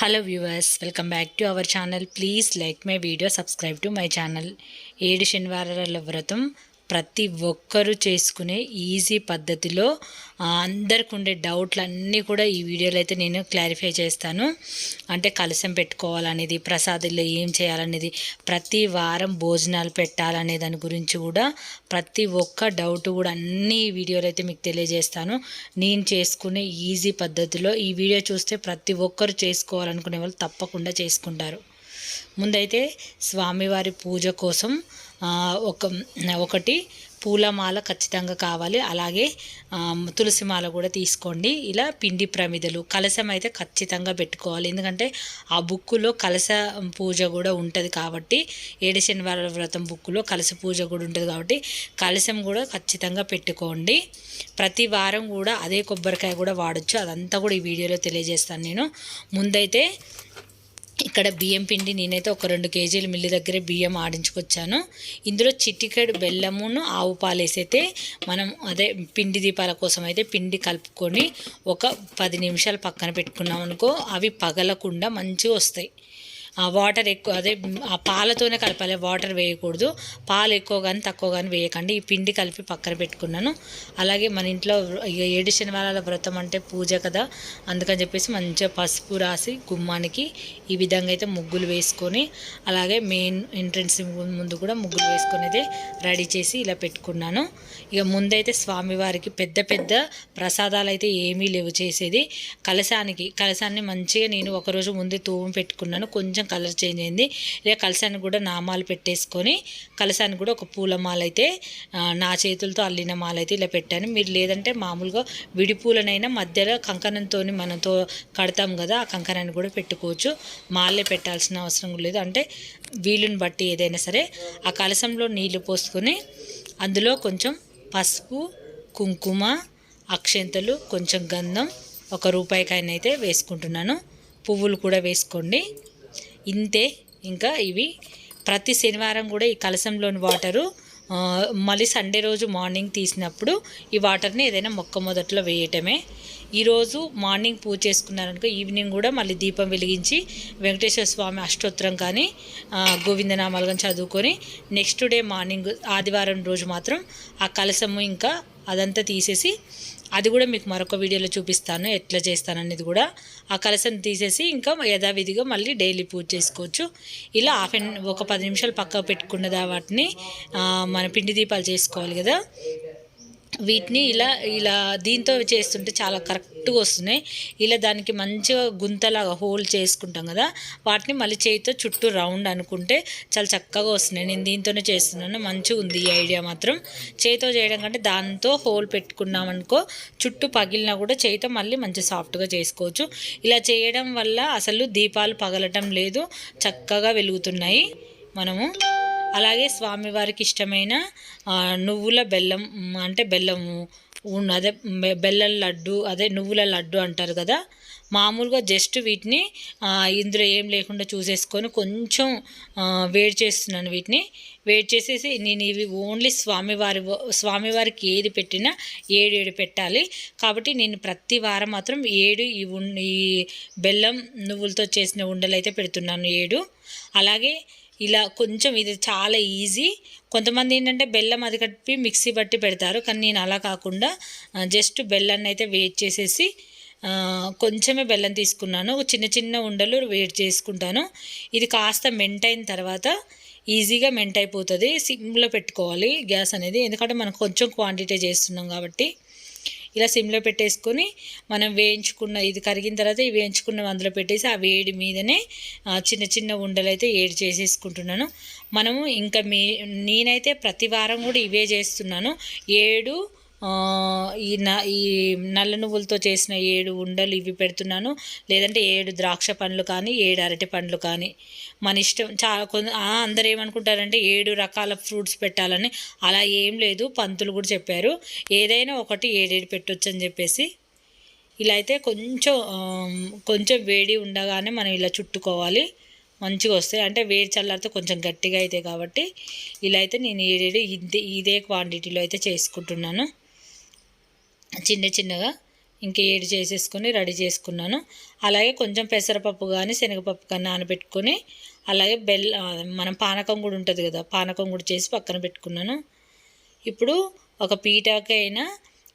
Hello viewers welcome back to our channel please like my video subscribe to my channel ఏడు శనివారాల వ్రతం ప్రతి ఒక్కరూ చేసుకునే ఈజీ పద్ధతిలో అందరికి ఉండే డౌట్లు అన్నీ కూడా ఈ వీడియోలో అయితే నేను క్లారిఫై చేస్తాను. అంటే కలశం పెట్టుకోవాలనేది ప్రసాదంలో ఏం చేయాలనేది ప్రతి వారం భోజనాలు పెట్టాలనే దాని గురించి కూడా ప్రతి ఒక్క డౌట్ కూడా అన్ని వీడియోలు వీడియోలో అయితే మీకు తెలియజేస్తాను. నేను చేసుకునే ఈజీ పద్ధతిలో ఈ వీడియో చూస్తే ప్రతి ఒక్కరు చేసుకోవాలనుకునే వాళ్ళు తప్పకుండా చేసుకుంటారు. ముందైతే స్వామివారి పూజ కోసం ఒక ఒకటి పూలమాల ఖచ్చితంగా కావాలి. అలాగే తులసి మాల కూడా తీసుకోండి. ఇలా పిండి ప్రమిదలు కలశం అయితే ఖచ్చితంగా పెట్టుకోవాలి. ఎందుకంటే ఆ బుక్కులో కలశ పూజ కూడా ఉంటుంది కాబట్టి ఏడు శనివారాల వ్రతం బుక్కులో కలశ పూజ కూడా ఉంటుంది కాబట్టి కలశం కూడా ఖచ్చితంగా పెట్టుకోండి. ప్రతి వారం కూడా అదే కొబ్బరికాయ కూడా వాడచ్చు. అదంతా కూడా ఈ వీడియోలో తెలియజేస్తాను నేను. ముందైతే ఇక్కడ బియ్యం పిండి నేనైతే ఒక రెండు కేజీలు మిల్లి దగ్గరే బియ్యం ఆడించుకొచ్చాను. ఇందులో చిటికెడు బెల్లమును ఆవు పాలు వేసైతే మనం అదే పిండి దీపాల కోసం అయితే పిండి కలుపుకొని ఒక పది నిమిషాలు పక్కన పెట్టుకున్నాం అనుకో అవి పగలకుండా మంచిగా వస్తాయి. వాటర్ ఎక్కువ అదే ఆ పాలతోనే కలపాలి వాటర్ వేయకూడదు. పాలు ఎక్కువ కానీ తక్కువ కానీ వేయకండి. ఈ పిండి కలిపి పక్కన పెట్టుకున్నాను. అలాగే మన ఇంట్లో ఇక ఏడు శనివారాల వ్రతం అంటే పూజ కదా అందుకని చెప్పేసి మంచిగా పసుపు రాసి గుమ్మానికి ఈ విధంగా అయితే ముగ్గులు వేసుకొని అలాగే మెయిన్ ఎంట్రన్స్ ముందు కూడా ముగ్గులు వేసుకొని అయితే రెడీ చేసి ఇలా పెట్టుకున్నాను. ఇక ముందైతే స్వామివారికి పెద్ద పెద్ద ప్రసాదాలు అయితే ఏమీ లేవు చేసేది. కలశానికి కలశాన్ని మంచిగా నేను ఒకరోజు ముందే తూము పెట్టుకున్నాను. కొంచెం కలర్ చేంజ్ అయింది. ఇక కలశానికి కూడా నామాలు పెట్టేసుకొని కలశానికి కూడా ఒక పూల మాల అయితే నా చేతులతో అల్లిన మాల అయితే ఇలా పెట్టాను. మీరు లేదంటే మామూలుగా విడి పూలనైనా మధ్యలో కంకణంతో మనతో కడతాం కదా ఆ కంకణాన్ని కూడా పెట్టుకోవచ్చు. మాలే పెట్టాల్సిన అవసరం లేదు. అంటే వీలుని బట్టి ఏదైనా సరే ఆ కలశంలో నీళ్ళు పోసుకొని అందులో కొంచెం పసుపు కుంకుమ అక్షంతలు కొంచెం గంధం ఒక రూపాయికాయనైతే అయితే వేసుకుంటున్నాను. పువ్వులు కూడా వేసుకోండి. ఇంతే. ఇంకా ఇవి ప్రతి శనివారం కూడా ఈ కలశంలోని వాటరు మళ్ళీ సండే రోజు మార్నింగ్ తీసినప్పుడు ఈ వాటర్ని ఏదైనా మొక్క మొదట్లో వేయటమే. ఈరోజు మార్నింగ్ పూజ చేసుకున్నారనుకో ఈవినింగ్ కూడా మళ్ళీ దీపం వెలిగించి వెంకటేశ్వర స్వామి అష్టోత్తరం కానీ గోవిందనామాలు కానీ చదువుకొని నెక్స్ట్ డే మార్నింగ్ ఆదివారం రోజు మాత్రం ఆ కలశము ఇంకా అదంతా తీసేసి అది కూడా మీకు మరొక వీడియోలో చూపిస్తాను. ఎట్లా చేస్తాననేది కూడా ఆ కలసం తీసేసి ఇంకా యథావిధిగా మళ్ళీ డైలీ పూజ చేసుకోవచ్చు. ఇలా హాఫ్ అన్ ఒక పది నిమిషాలు పక్కకు పెట్టుకున్న వాటిని మన పిండి దీపాలు చేసుకోవాలి కదా. వీటిని ఇలా ఇలా దీంతో చేస్తుంటే చాలా కరెక్ట్గా వస్తున్నాయి. ఇలా దానికి మంచిగా గుంతలాగా హోల్ చేసుకుంటాం కదా వాటిని మళ్ళీ చేతితో చుట్టూ రౌండ్ అనుకుంటే చాలా చక్కగా వస్తున్నాయి. నేను దీంతోనే చేస్తున్నాను. మంచిగా ఉంది ఈ ఐడియా మాత్రం. చేతితో చేయడం కంటే దాంతో హోల్ పెట్టుకున్నామనుకో చుట్టూ పగిలినా కూడా చేతితో మళ్ళీ మంచి సాఫ్ట్గా చేసుకోవచ్చు. ఇలా చేయడం వల్ల అసలు దీపాలు పగలటం లేదు. చక్కగా వెలుగుతున్నాయి మనము. అలాగే స్వామివారికి ఇష్టమైన నువ్వుల బెల్లం అంటే బెల్లము అదే బెల్లం లడ్డు అదే నువ్వుల లడ్డు అంటారు కదా. మామూలుగా జస్ట్ వీటిని ఇందులో ఏం లేకుండా చూసేసుకొని కొంచెం వేడి చేస్తున్నాను వీటిని. వేడి చేసేసి నేను ఇవి ఓన్లీ స్వామివారి స్వామివారికి ఏది పెట్టినా ఏడు ఏడు పెట్టాలి. కాబట్టి నేను ప్రతి వారం మాత్రం ఏడు ఈ ఉ ఈ బెల్లం నువ్వులతో చేసిన ఉండలు అయితే పెడుతున్నాను ఏడు. అలాగే ఇలా కొంచెం ఇది చాలా ఈజీ కొంతమంది ఏంటంటే బెల్లం అది కట్టి మిక్సీ బట్టి పెడతారు. కానీ నేను అలా కాకుండా జస్ట్ బెల్లాన్ని అయితే వేట్ చేసేసి కొంచెమే బెల్లం తీసుకున్నాను. చిన్న చిన్న ఉండలు వేడి చేసుకుంటాను. ఇది కాస్త మెంట్ అయిన తర్వాత ఈజీగా మెంట్ అయిపోతుంది. సిమ్లో పెట్టుకోవాలి గ్యాస్ అనేది. ఎందుకంటే మనం కొంచెం క్వాంటిటీ చేస్తున్నాం కాబట్టి ఇలా సిమ్లో పెట్టేసుకొని మనం వేయించుకున్న ఇది కరిగిన తర్వాత ఇవి వేయించుకున్న అందులో పెట్టేసి ఆ వేడి మీదనే చిన్న చిన్న ఉండలు అయితే ఏడు చేసేసుకుంటున్నాను. మనము ఇంకా మీ నేనైతే ప్రతి వారం కూడా ఇవే చేస్తున్నాను. ఏడు ఈ న ఈ నల్ల నువ్వులతో చేసిన ఏడు ఉండలు ఇవి పెడుతున్నాను. లేదంటే ఏడు ద్రాక్ష పండ్లు కానీ ఏడు అరటి పండ్లు కానీ. మన ఇష్టం చాలా కొంత అందరు ఏమనుకుంటారంటే ఏడు రకాల ఫ్రూట్స్ పెట్టాలని. అలా ఏం లేదు పంతులు కూడా చెప్పారు. ఏదైనా ఒకటి ఏడేడు పెట్టొచ్చు అని చెప్పేసి. ఇలా అయితే కొంచెం కొంచెం వేడి ఉండగానే మనం ఇలా చుట్టుకోవాలి. మంచిగా వస్తాయి. అంటే వేడి చల్లారితే కొంచెం గట్టిగా అవుతాయి కాబట్టి. ఇలా అయితే నేను ఏడేడు ఇదే ఇదే క్వాంటిటీలో అయితే చేసుకుంటున్నాను. చిన్న చిన్నగా ఇంక ఏడు చేసేసుకొని రెడీ చేసుకున్నాను. అలాగే కొంచెం పెసరపప్పు కానీ శనగపప్పు కానీ నానబెట్టుకొని అలాగే బెల్ మనం పానకం కూడా ఉంటుంది కదా పానకం కూడా చేసి పక్కన పెట్టుకున్నాను. ఇప్పుడు ఒక పీటకైనా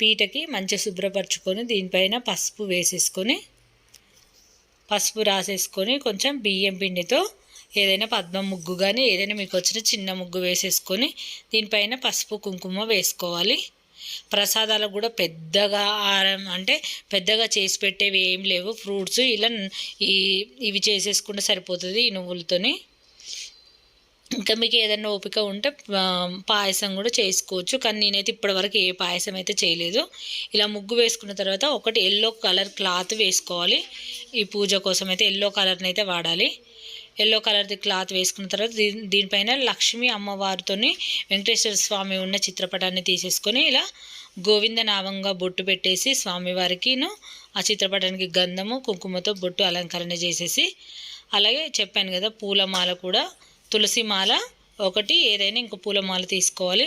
పీటకి మంచిగా శుభ్రపరచుకొని దీనిపైన పసుపు వేసేసుకొని పసుపు రాసేసుకొని కొంచెం బియ్యం పిండితో ఏదైనా పద్మ ముగ్గు కానీ ఏదైనా మీకు వచ్చిన చిన్న ముగ్గు వేసేసుకొని దీనిపైన పసుపు కుంకుమ వేసుకోవాలి. ప్రసాదాలకు కూడా పెద్దగా ఆరం అంటే పెద్దగా చేసి పెట్టేవి ఏం లేవు. ఫ్రూట్స్ ఇలా ఈ ఇవి చేసేసుకుంటే సరిపోతుంది ఈ నువ్వులతోని. ఇంకా మీకు ఏదైనా ఓపిక ఉంటే పాయసం కూడా చేసుకోవచ్చు. కానీ నేనైతే ఇప్పటివరకు ఏ పాయసం అయితే చేయలేదు. ఇలా ముగ్గు వేసుకున్న తర్వాత ఒకటి ఎల్లో కలర్ క్లాత్ వేసుకోవాలి. ఈ పూజ కోసం అయితే ఎల్లో కలర్ని అయితే వాడాలి. ఎల్లో కలర్ది క్లాత్ వేసుకున్న తర్వాత దీనిపైన లక్ష్మీ అమ్మవారితోని వెంకటేశ్వర స్వామి ఉన్న చిత్రపటాన్ని తీసేసుకొని ఇలా గోవిందనామంగా బొట్టు పెట్టేసి స్వామివారికిను ఆ చిత్రపటానికి గంధము కుంకుమతో బొట్టు అలంకరణ చేసేసి అలాగే చెప్పాను కదా పూలమాల కూడా తులసి మాల ఒకటి ఏదైనా ఇంకో పూలమాల తీసుకోవాలి.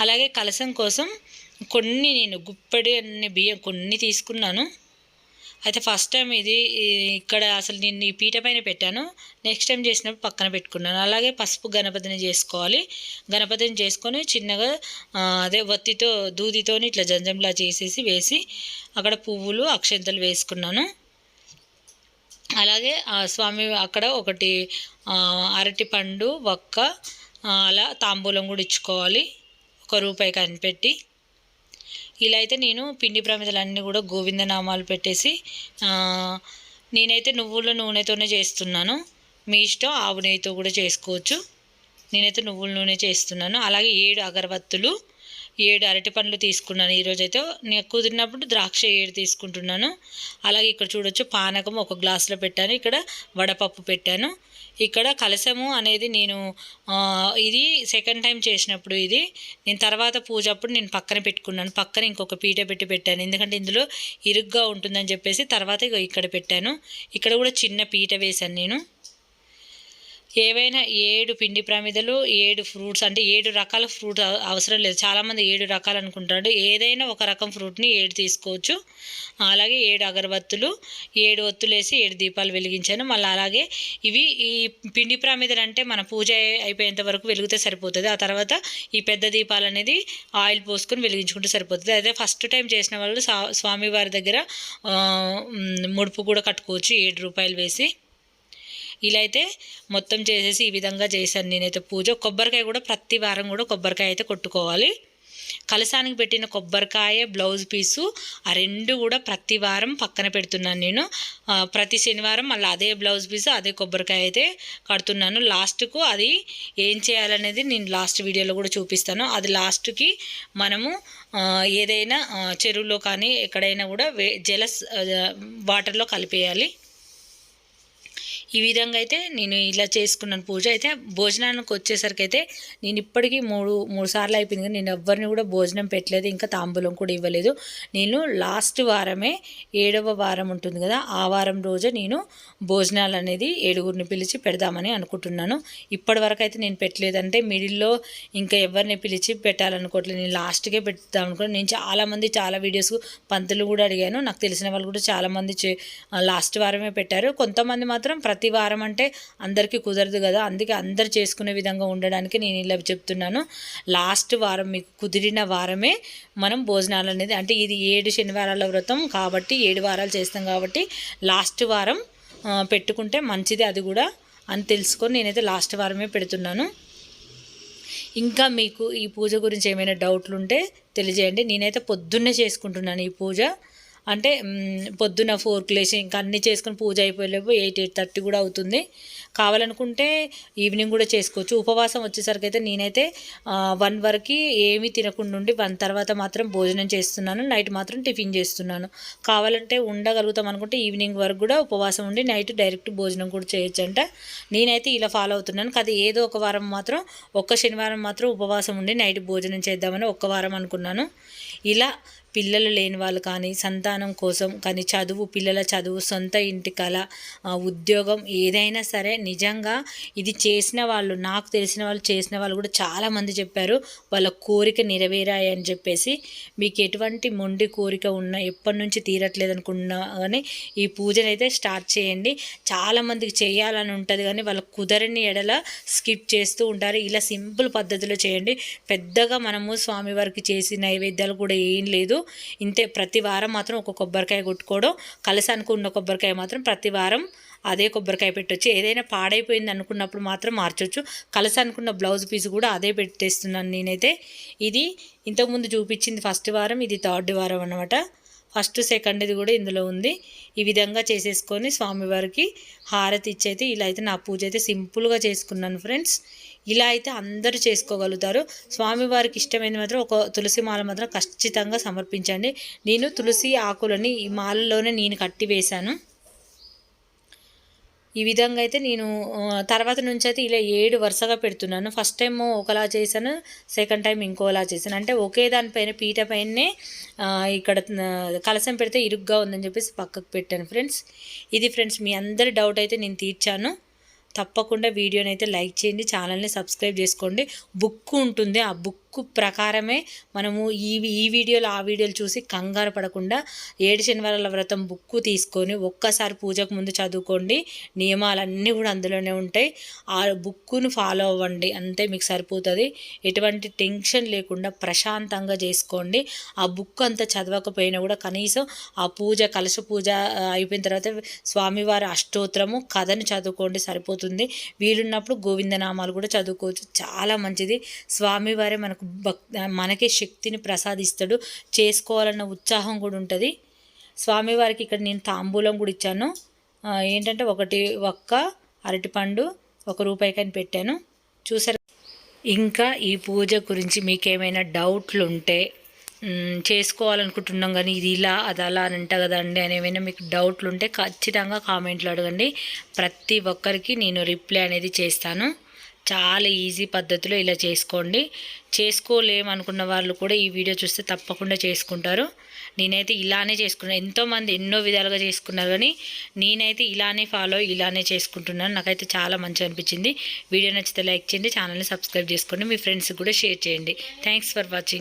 అలాగే కలసం కోసం కొన్ని నేను గుప్పడి అన్ని బియ్యం కొన్ని తీసుకున్నాను. అయితే ఫస్ట్ టైం ఇది ఇక్కడ అసలు నేను ఈ పీట పైన పెట్టాను. నెక్స్ట్ టైం చేసినప్పుడు పక్కన పెట్టుకున్నాను. అలాగే పసుపు గణపతిని చేసుకోవాలి. గణపతిని చేసుకొని చిన్నగా అదే వత్తితో దూదితోని ఇట్లా జంజంలా చేసేసి వేసి అక్కడ పువ్వులు అక్షంతలు వేసుకున్నాను. అలాగే స్వామి అక్కడ ఒకటి అరటి పండు వక్క అలా తాంబూలం కూడా ఇచ్చుకోవాలి. ఒక రూపాయి కనిపెట్టి. ఇలా అయితే నేను పిండి ప్రమిదలన్నీ కూడా గోవింద నామాలు పెట్టేసి నేనైతే నువ్వుల నూనెతోనే చేస్తున్నాను. మీ ఇష్టం ఆవు నెయ్యితో కూడా చేసుకోవచ్చు. నేనైతే నువ్వుల నూనె చేస్తున్నాను. అలాగే ఏడు అగరబత్తులు ఏడు అరటి పండ్లు తీసుకున్నాను. ఈరోజు అయితే నేను కుదిరినప్పుడు ద్రాక్ష ఏడు తీసుకుంటున్నాను. అలాగే ఇక్కడ చూడొచ్చు పానకం ఒక గ్లాసులో పెట్టాను. ఇక్కడ వడపప్పు పెట్టాను. ఇక్కడ కలశము అనేది నేను ఇది సెకండ్ టైం చేసినప్పుడు ఇది. నేను తర్వాత పూజ అప్పుడు నేను పక్కన పెట్టుకున్నాను. పక్కన ఇంకొక పీట పెట్టి పెట్టాను. ఎందుకంటే ఇందులో ఇరుగ్గా ఉంటుందని చెప్పేసి తర్వాత ఇగో ఇక్కడ పెట్టాను. ఇక్కడ కూడా చిన్న పీట వేశాను నేను. ఏవైనా ఏడు పిండి ప్రమిదలు ఏడు ఫ్రూట్స్ అంటే ఏడు రకాల ఫ్రూట్ అవసరం లేదు. చాలామంది ఏడు రకాలు అనుకుంటారు. ఏదైనా ఒక రకం ఫ్రూట్ని ఏడు తీసుకోవచ్చు. అలాగే ఏడు అగరబత్తులు ఏడు ఒత్తులు వేసి ఏడు దీపాలు వెలిగించాను. మళ్ళీ అలాగే ఇవి ఈ పిండి ప్రమిదలు అంటే మన పూజ అయిపోయేంత వరకు వెలిగితే సరిపోతుంది. ఆ తర్వాత ఈ పెద్ద దీపాలు అనేది ఆయిల్ పోసుకొని వెలిగించుకుంటే సరిపోతుంది. అదే ఫస్ట్ టైం చేసిన వాళ్ళు స్వామివారి దగ్గర ముడుపు కూడా కట్టుకోవచ్చు. ఏడు రూపాయలు వేసి. ఇలా అయితే మొత్తం చేసేసి ఈ విధంగా చేశాను నేనైతే పూజ. కొబ్బరికాయ కూడా ప్రతి వారం కూడా కొబ్బరికాయ అయితే కొట్టుకోవాలి. కలసానికి పెట్టిన కొబ్బరికాయ బ్లౌజ్ పీసు ఆ రెండు కూడా ప్రతి వారం పక్కన పెడుతున్నాను నేను. ప్రతి శనివారం మళ్ళీ అదే బ్లౌజ్ పీసు అదే కొబ్బరికాయ అయితే కడుతున్నాను. లాస్ట్కు అది ఏం చేయాలనేది నేను లాస్ట్ వీడియోలో కూడా చూపిస్తాను. అది లాస్ట్కి మనము ఏదైనా చెరువులో కానీ ఎక్కడైనా కూడా వే జలస్ వాటర్లో కలిపేయాలి. ఈ విధంగా అయితే నేను ఇలా చేసుకున్నాను. పూజ అయితే భోజనానికి వచ్చేసరికి అయితే నేను ఇప్పటికీ మూడు మూడు సార్లు అయిపోయింది కానీ నేను ఎవరిని కూడా భోజనం పెట్టలేదు ఇంకా తాంబూలం కూడా ఇవ్వలేదు. నేను లాస్ట్ వారమే ఏడవ వారం ఉంటుంది కదా ఆ వారం రోజే నేను భోజనాలు అనేది ఏడుగురిని పిలిచి పెడదామని అనుకుంటున్నాను. ఇప్పటి వరకు అయితే నేను పెట్టలేదంటే మిడిల్లో ఇంకా ఎవరిని పిలిచి పెట్టాలనుకోవట్లేదు. నేను లాస్ట్కే పెడతాం అనుకున్నాను నేను చాలామంది చాలా వీడియోస్ పంతులు కూడా అడిగాను. నాకు తెలిసిన వాళ్ళు కూడా చాలామంది చే- లాస్ట్ వారమే పెట్టారు. కొంతమంది మాత్రం ప్రతి ప్రతి వారం అంటే అందరికీ కుదరదు కదా. అందుకే అందరు చేసుకునే విధంగా ఉండడానికి నేను ఇలా చెప్తున్నాను. లాస్ట్ వారం మీకు కుదిరిన వారమే మనం భోజనాలు అనేది అంటే ఇది ఏడు శనివారాల వ్రతం కాబట్టి ఏడు వారాలు చేస్తాం కాబట్టి లాస్ట్ వారం పెట్టుకుంటే మంచిది అది కూడా అని తెలుసుకొని నేనైతే లాస్ట్ వారమే పెడుతున్నాను. ఇంకా మీకు ఈ పూజ గురించి ఏమైనా డౌట్లు ఉంటే తెలియజేయండి. నేనైతే పొద్దున్నే చేసుకుంటున్నాను ఈ పూజ. అంటే పొద్దున పొద్దున్న ఫోర్కి లేచి ఇంకా అన్నీ చేసుకుని పూజ అయిపోయేలోపు ఎయిట్ ఎయిట్ థర్టీ కూడా అవుతుంది. కావాలనుకుంటే ఈవినింగ్ కూడా చేసుకోవచ్చు. ఉపవాసం వచ్చేసరికి అయితే నేనైతే వన్ వరకు ఏమీ తినకుండా ఉండి వన్ తర్వాత మాత్రం భోజనం చేస్తున్నాను. నైట్ మాత్రం టిఫిన్ చేస్తున్నాను. కావాలంటే ఉండగలుగుతాం అనుకుంటే ఈవినింగ్ వరకు కూడా ఉపవాసం ఉండి నైట్ డైరెక్ట్ భోజనం కూడా చేయొచ్చు అంట నేనైతే ఇలా ఫాలో అవుతున్నాను. కాదు ఏదో ఒక వారం మాత్రం ఒక్క శనివారం మాత్రం ఉపవాసం ఉండి నైట్ భోజనం చేద్దామని ఒక్క వారం అనుకున్నాను. ఇలా పిల్లలు లేని వాళ్ళు కానీ సంతానం కోసం కానీ చదువు పిల్లల చదువు సొంత ఇంటి కళ ఉద్యోగం ఏదైనా సరే నిజంగా ఇది చేసిన వాళ్ళు నాకు తెలిసిన వాళ్ళు చేసిన వాళ్ళు కూడా చాలామంది చెప్పారు వాళ్ళ కోరిక నెరవేరాయి అని చెప్పేసి. మీకు ఎటువంటి మొండి కోరిక ఉన్నా ఎప్పటి నుంచి తీరట్లేదు అనుకున్నా కానీ ఈ పూజను అయితే స్టార్ట్ చేయండి. చాలామందికి చేయాలని ఉంటుంది కానీ వాళ్ళ కుదరని ఎడల స్కిప్ చేస్తూ ఉంటారు. ఇలా సింపుల్ పద్ధతిలో చేయండి. పెద్దగా మనము స్వామివారికి చేసి నైవేద్యాలు కూడా ఏం లేదు. ఇంతే ప్రతి వారం మాత్రం ఒక కొబ్బరికాయ కొట్టుకోవడం. కలసానికి ఉన్న కొబ్బరికాయ మాత్రం ప్రతి వారం అదే కొబ్బరికాయ పెట్టొచ్చు. ఏదైనా పాడైపోయింది అనుకున్నప్పుడు మాత్రం మార్చొచ్చు. కలస అనుకున్న బ్లౌజ్ పీస్ కూడా అదే పెట్టేస్తున్నాను నేనైతే. ఇది ఇంతకుముందు చూపించింది ఫస్ట్ వారం ఇది థర్డ్ వారం అనమాట ఫస్ట్ సెకండ్ ఇది కూడా ఇందులో ఉంది. ఈ విధంగా చేసేసుకొని స్వామివారికి హారతి ఇచ్చైతే ఇలా అయితే నా పూజ అయితే సింపుల్గా చేసుకున్నాను ఫ్రెండ్స్. ఇలా అయితే అందరూ చేసుకోగలుగుతారు. స్వామివారికి ఇష్టమైనది మాత్రం ఒక తులసి మాల మాత్రం ఖచ్చితంగా సమర్పించండి. నేను తులసి ఆకులని ఈ మాలలోనే నేను కట్టివేశాను. ఈ విధంగా అయితే నేను తర్వాత నుంచి అయితే ఇలా ఏడు వరుసగా పెడుతున్నాను. ఫస్ట్ టైం ఒకలా చేశాను సెకండ్ టైం ఇంకోలా చేశాను. అంటే ఒకే దానిపైన పీట పైనే ఇక్కడ కలసం పెడితే ఇరుగ్గా ఉందని చెప్పేసి పక్కకు పెట్టాను ఫ్రెండ్స్. ఇది ఫ్రెండ్స్ మీ అందరి డౌట్ అయితే నేను తీర్చాను. తప్పకుండా వీడియోని అయితే లైక్ చేయండి ఛానల్ని సబ్స్క్రైబ్ చేసుకోండి. బుక్ ఉంటుంది ఆ బుక్ ప్రకారమే మనము ఈ ఈ వీడియోలో ఆ వీడియోలు చూసి కంగారు పడకుండా ఏడు శనివారాల వ్రతం బుక్ తీసుకొని ఒక్కసారి పూజకు ముందు చదువుకోండి. నియమాలన్నీ కూడా అందులోనే ఉంటాయి. ఆ బుక్కును ఫాలో అవ్వండి. అంతే మీకు సరిపోతుంది. ఎటువంటి టెన్షన్ లేకుండా ప్రశాంతంగా చేసుకోండి. ఆ బుక్ అంతా చదవకపోయినా కూడా కనీసం ఆ పూజ కలశ పూజ అయిపోయిన తర్వాత స్వామివారి అష్టోత్తరము కథను చదువుకోండి సరిపోతుంది. వీలున్నప్పుడు గోవిందనామాలు కూడా చదువుకోవచ్చు. చాలా మంచిది. స్వామివారే మనకు భక్ మనకే శక్తిని ప్రసాదిస్తాడు. చేసుకోవాలన్న ఉత్సాహం కూడా ఉంటుంది. స్వామివారికి ఇక్కడ నేను తాంబూలం కూడా ఇచ్చాను. ఏంటంటే ఒకటి ఒక్క అరటిపండు ఒక రూపాయికని పెట్టాను. చూసారు ఇంకా ఈ పూజ గురించి మీకు ఏమైనా డౌట్లు ఉంటే చేసుకోవాలనుకుంటున్నాం కానీ ఇది ఇలా అది అలా అని అంట కదండి అని ఏమైనా మీకు డౌట్లు ఉంటే ఖచ్చితంగా కామెంట్లో అడగండి. ప్రతి ఒక్కరికి నేను రిప్లై అనేది చేస్తాను. చాలా ఈజీ పద్ధతిలో ఇలా చేసుకోండి. చేసుకోలేమనుకున్న వాళ్ళు కూడా ఈ వీడియో చూస్తే తప్పకుండా చేసుకుంటారు. నేనైతే ఇలానే చేసుకున్నాను ఎంతోమంది ఎన్నో విధాలుగా చేసుకున్నారు కానీ నేనైతే ఇలానే ఫాలో ఇలానే చేసుకుంటున్నాను. నాకైతే చాలా మంచి అనిపించింది. వీడియో నచ్చితే లైక్ చేయండి ఛానల్ని సబ్స్క్రైబ్ చేసుకోండి మీ ఫ్రెండ్స్కి కూడా షేర్ చేయండి. Thanks for watching.